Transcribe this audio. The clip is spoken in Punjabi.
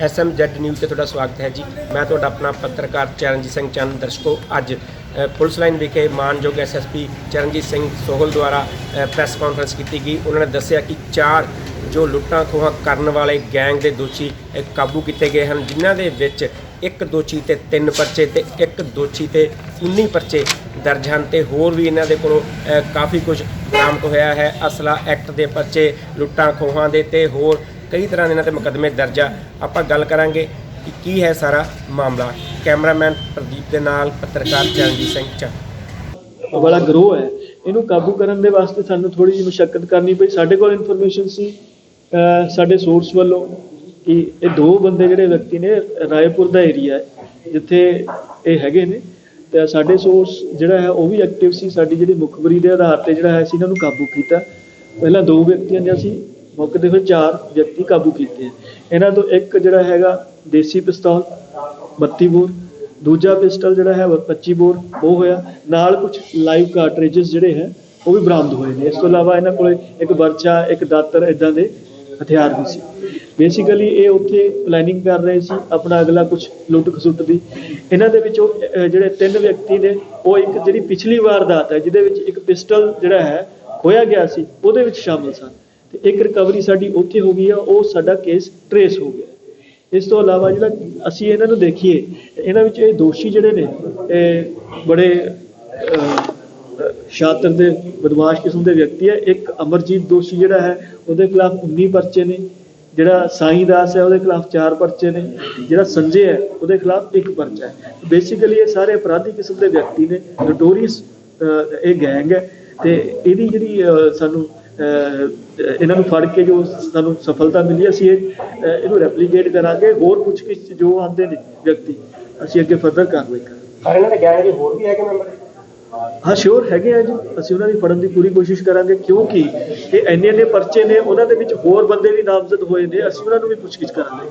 ਐਸਐਮਜ਼ੈਡ ਨਿਊਜ਼ ਤੇ ਤੁਹਾਡਾ ਸਵਾਗਤ ਹੈ ਜੀ। ਮੈਂ ਤੁਹਾਡਾ ਆਪਣਾ ਪੱਤਰਕਾਰ ਚਰਨਜੀਤ ਸਿੰਘ ਚੰਦ, ਦਰਸ਼ਕੋ, ਅੱਜ ਪੁਲਿਸ ਲਾਈਨ ਵਿਖੇ ਮਾਨਯੋਗ ਐਸਐਸਪੀ ਚਰਨਜੀਤ ਸਿੰਘ ਸੋਹਲ ਦੁਆਰਾ ਪ੍ਰੈਸ ਕਾਨਫਰੰਸ ਕੀਤੀ ਗਈ। ਉਹਨਾਂ ਨੇ ਦੱਸਿਆ ਕਿ ਚਾਰ ਜੋ ਲੁੱਟਾਂ ਖੋਹਾਂ ਕਰਨ ਵਾਲੇ ਗੈਂਗ ਦੇ ਦੋਸ਼ੀ ਕਾਬੂ ਕੀਤੇ ਗਏ ਹਨ, ਜਿਨ੍ਹਾਂ ਦੇ ਵਿੱਚ ਇੱਕ ਦੋਸ਼ੀ ਤੇ ਤਿੰਨ ਪਰਚੇ ਤੇ ਇੱਕ ਦੋਸ਼ੀ ਤੇ 19 ਪਰਚੇ ਦਰਜ ਹਨ ਤੇ ਹੋਰ ਵੀ ਇਹਨਾਂ ਦੇ ਕੋਲੋਂ ਕਾਫੀ ਕੁਝ ਬਰਾਮਦ ਹੋਇਆ ਹੈ। ਅਸਲਾ ਐਕਟ ਦੇ ਪਰਚੇ, ਲੁੱਟਾਂ ਖੋਹਾਂ ਦੇ ਤੇ ਹੋਰ ਕਈ ਤਰ੍ਹਾਂ ਦੇ ਇਹਨਾਂ ਤੇ ਮੁਕੱਦਮੇ ਦਰਜ ਆ। ਆਪਾਂ ਗੱਲ ਕਰਾਂਗੇ ਕਿ ਕੀ ਹੈ ਸਾਰਾ ਮਾਮਲਾ। ਕੈਮਰਾਮੈਨ ਪ੍ਰਦੀਪ ਦੇ ਨਾਲ ਪੱਤਰਕਾਰ ਚਰਨਜੀਤ ਸਿੰਘ ਚੰਦ। ਵਾਲਾ ਗਰੋਹ ਹੈ। ਇਹਨੂੰ ਕਾਬੂ ਕਰਨ ਦੇ ਵਾਸਤੇ ਸਾਨੂੰ ਥੋੜੀ ਜਿਹੀ ਮੁਸ਼ਕਲ ਕਰਨੀ ਪਈ। ਸਾਡੇ ਕੋਲ ਇਨਫੋਰਮੇਸ਼ਨ ਸੀ, ਅਹ, ਸਾਡੇ ਸੋਰਸ ਵੱਲੋਂ ਕਿ ਇਹ ਦੋ ਬੰਦੇ ਜਿਹੜੇ ਵਿਅਕਤੀ ਨੇ, ਰਾਏਪੁਰ ਦਾ ਏਰੀਆ ਹੈ, ਜਿੱਥੇ ਇਹ ਹੈਗੇ ਨੇ। ਤੇ ਸਾਡੇ ਸੋਰਸ ਜਿਹੜਾ ਹੈ, ਉਹ ਵੀ ਐਕਟਿਵ ਸੀ। ਸਾਡੀ ਜਿਹੜੀ ਮੁਖਬਰੀ ਦੇ ਆਧਾਰ ਤੇ ਜਿਹੜਾ ਹੈ, ਅਸੀਂ ਇਹਨਾਂ ਨੂੰ ਕਾਬੂ ਕੀਤਾ। ਪਹਿਲਾਂ ਦੋ ਵਿਅਕਤੀਆਂ ਦੇ ਅਸੀਂ ਮੌਕੇ ਤੇ ਫਿਰ ਚਾਰ ਵਿਅਕਤੀ ਕਾਬੂ ਕੀਤੇ ਹੈ। ਇਹਨਾਂ ਤੋਂ ਇੱਕ ਜਿਹੜਾ ਹੈਗਾ ਦੇਸੀ ਪਿਸਤੌਲ 32 ਬੋਰ ਦੂਜਾ ਪਿਸਟਲ ਜਿਹੜਾ ਹੈ ਉਹ 25 ਬੋਰ ਉਹ ਹੋਇਆ। ਨਾਲ ਕੁਝ ਲਾਈਵ ਕਾਰਟ੍ਰਿਜਸ ਜਿਹੜੇ ਹੈ ਉਹ ਵੀ ਬਰਾਮਦ ਹੋਏ ਨੇ। ਇਸ ਤੋਂ ਇਲਾਵਾ ਇਹਨਾਂ ਕੋਲੇ ਇੱਕ ਵਰਚਾ ਇੱਕ ਦਾਤਰ ਇਦਾਂ ਦੇ ਹਥਿਆਰ ਵੀ ਸੀ। ਬੇਸਿਕਲੀ ਇਹ ਉੱਥੇ ਪਲੈਨਿੰਗ ਕਰ ਰਹੇ ਸੀ ਆਪਣਾ ਅਗਲਾ ਕੁਝ ਲੁੱਟ ਖਸੁੱਟ ਦੀ। ਇਹਨਾਂ ਦੇ ਵਿੱਚੋਂ ਅਹ, ਜਿਹੜੇ ਤਿੰਨ ਵਿਅਕਤੀ ਨੇ ਉਹ ਇੱਕ ਜਿਹੜੀ ਪਿਛਲੀ ਵਾਰਦਾਤ ਹੈ ਜਿਹਦੇ ਵਿੱਚ ਇੱਕ ਪਿਸਟਲ ਜਿਹੜਾ ਹੈ ਖੋਇਆ ਗਿਆ ਸੀ ਉਹਦੇ ਵਿੱਚ ਸ਼ਾਮਲ ਸਨ। ਤੇ ਇੱਕ ਰਿਕਵਰੀ ਸਾਡੀ ਉੱਥੇ ਹੋ ਗਈ ਆ ਉਹ ਸਾਡਾ ਕੇਸ ਟਰੇਸ ਹੋ ਗਿਆ। ਇਸ ਤੋਂ ਇਲਾਵਾ ਜਿਹੜਾ ਅਸੀਂ ਇਹਨਾਂ ਨੂੰ ਦੇਖੀਏ ਇਹਨਾਂ ਵਿੱਚ ਇਹ ਦੋਸ਼ੀ ਜਿਹੜੇ ਨੇ ਇਹ ਬੜੇ ਅਹ, ਸ਼ਾਤਰ ਦੇ ਬਦਮਾਸ਼ ਕਿਸਮ ਦੇ ਵਿਅਕਤੀ ਹੈ ਇੱਕ ਅਮਰਜੀਤ ਦੋਸ਼ੀ ਜਿਹੜਾ ਹੈ ਉਹਦੇ ਖਿਲਾਫ 19 ਪਰਚੇ ਨੇ। ਜਿਹੜਾ ਸਾਈਂ ਦਾਸ ਹੈ ਉਹਦੇ ਖਿਲਾਫ 4 ਪਰਚੇ ਨੇ। ਜਿਹੜਾ ਸੰਜੇ ਹੈ ਉਹਦੇ ਖਿਲਾਫ ਇੱਕ ਪਰਚਾ ਹੈ। ਬੇਸਿਕਲੀ ਇਹ ਸਾਰੇ ਅਪਰਾਧੀ ਕਿਸਮ ਦੇ ਵਿਅਕਤੀ ਨੇ ਨੋਟੋਰੀਅਸ ਇਹ ਗੈਂਗ ਹੈ। ਤੇ ਇਹਦੀ ਜਿਹੜੀ ਸਾਨੂੰ ਇਹਨਾਂ ਨੂੰ ਫੜ ਕੇ ਜੋ ਸਾਨੂੰ ਸਫਲਤਾ ਮਿਲੀ ਅਸੀਂ ਇਹ, ਇਹਨੂੰ ਰੈਪਲੀਕੇਟ ਕਰਾਂਗੇ। ਹੋਰ ਕੁਝ ਕਿਸ ਜੋ ਆਉਂਦੇ ਨੇ ਵਿਅਕਤੀ ਅਸੀਂ ਅੱਗੇ ਫਰਦਰ ਕਾਰਵਾਈ ਕਰਾਂਗੇ। ਪਰ ਇਹਨਾਂ ਦੇ ਗੈਂਗ ਦੇ ਹੋਰ ਵੀ ਹੈਗੇ ਮੈਂਬਰ ਹਾਂ ਸ਼ੋਰ ਹੈਗੇ ਆ ਜੀ। ਅਸੀਂ ਉਹਨਾਂ ਦੀ ਫੜਨ ਦੀ ਪੂਰੀ ਕੋਸ਼ਿਸ਼ ਕਰਾਂਗੇ ਕਿਉਂਕਿ ਇਹ ਇੰਨੇ ਇੰਨੇ ਪਰਚੇ ਨੇ ਉਹਨਾਂ ਦੇ ਵਿੱਚ ਹੋਰ ਬੰਦੇ ਵੀ ਨਾਮਜ਼ਦ ਹੋਏ ਨੇ ਅਸੀਂ ਉਹਨਾਂ ਨੂੰ ਵੀ ਪੁੱਛਗਿੱਛ ਕਰਾਂਗੇ।